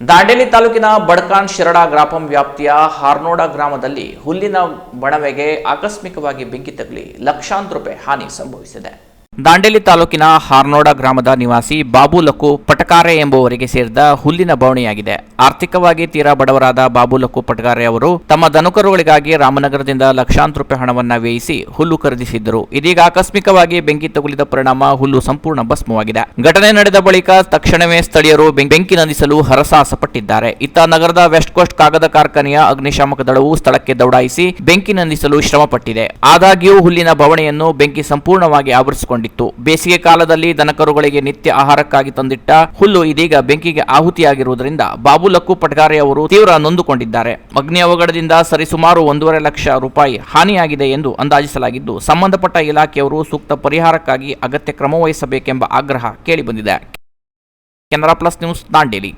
ದಾಂಡೇಲಿ ತಾಲೂಕಿನ ಬಡ್ಕಾನ್ ಶಿರಡ ಗ್ರಾಪಂ ವ್ಯಾಪ್ತಿಯ ಹಾರ್ನೋಡ ಗ್ರಾಮದಲ್ಲಿ ಹುಲ್ಲಿನ ಬಣವೆಗೆ ಆಕಸ್ಮಿಕವಾಗಿ ಬೆಂಕಿ ತಗುಲಿ ಲಕ್ಷಾಂತರ ರೂಪಾಯಿ ಹಾನಿ ಸಂಭವಿಸಿದೆ. ದಾಂಡೇಲಿ ತಾಲೂಕಿನ ಹಾರ್ನೋಡ ಗ್ರಾಮದ ನಿವಾಸಿ ಬಾಬು ಲಕ್ಕು ಪಟಕಾರೆ ಎಂಬುವರಿಗೆ ಸೇರಿದ ಹುಲ್ಲಿನ ಬವಣೆಯಾಗಿದೆ. ಆರ್ಥಿಕವಾಗಿ ತೀರಾ ಬಡವರಾದ ಬಾಬು ಲಕ್ಕು ಪಟ್ಗಾರೆ ಅವರು ತಮ್ಮ ದನುಕರುಗಳಿಗಾಗಿ ರಾಮನಗರದಿಂದ ಲಕ್ಷಾಂತರ ರೂಪಾಯಿ ಹಣವನ್ನ ವ್ಯಯಿಸಿ ಹುಲ್ಲು ಖರೀದಿಸಿದ್ದರು. ಇದೀಗ ಆಕಸ್ಮಿಕವಾಗಿ ಬೆಂಕಿ ತಗುಲಿದ ಪರಿಣಾಮ ಹುಲ್ಲು ಸಂಪೂರ್ಣ ಭಸ್ಮವಾಗಿದೆ. ಘಟನೆ ನಡೆದ ಬಳಿಕ ತಕ್ಷಣವೇ ಸ್ಥಳೀಯರು ಬೆಂಕಿ ನಂದಿಸಲು ಹರಸಾಹಸ ಪಟ್ಟಿದ್ದಾರೆ ಇತ್ತ ನಗರದ ವೆಸ್ಟ್ ಕೋಸ್ಟ್ ಕಾಗದ ಕಾರ್ಖಾನೆಯ ಅಗ್ನಿಶಾಮಕ ದಳವು ಸ್ಥಳಕ್ಕೆ ದೌಡಾಯಿಸಿ ಬೆಂಕಿ ನಂದಿಸಲು ಶ್ರಮ ಪಟ್ಟಿದೆ ಆದಾಗ್ಯೂ ಹುಲ್ಲಿನ ಬವಣೆಯನ್ನು ಬೆಂಕಿ ಸಂಪೂರ್ಣವಾಗಿ ಆವರಿಸಿಕೊಂಡಿತ್ತು. ಬೇಸಿಗೆ ಕಾಲದಲ್ಲಿ ದನಕರುಗಳಿಗೆ ನಿತ್ಯ ಆಹಾರಕ್ಕಾಗಿ ತಂದಿಟ್ಟ ಹುಲ್ಲು ಇದೀಗ ಬೆಂಕಿಗೆ ಆಹುತಿಯಾಗಿರುವುದರಿಂದ ಬಾಬುಲಕ್ಕು ಪಟ್ಗಾರೆ ಅವರು ತೀವ್ರ ನೊಂದುಕೊಂಡಿದ್ದಾರೆ. ಅಗ್ನಿ ಅವಘಡದಿಂದ ಸರಿಸುಮಾರು ಒಂದೂವರೆ ಲಕ್ಷ ರೂಪಾಯಿ ಹಾನಿಯಾಗಿದೆ ಎಂದು ಅಂದಾಜಿಸಲಾಗಿದ್ದು, ಸಂಬಂಧಪಟ್ಟ ಇಲಾಖೆಯವರು ಸೂಕ್ತ ಪರಿಹಾರಕ್ಕಾಗಿ ಅಗತ್ಯ ಕ್ರಮ ವಹಿಸಬೇಕೆಂಬ ಆಗ್ರಹ ಕೇಳಿಬಂದಿದೆ. Canara plus news Dandeli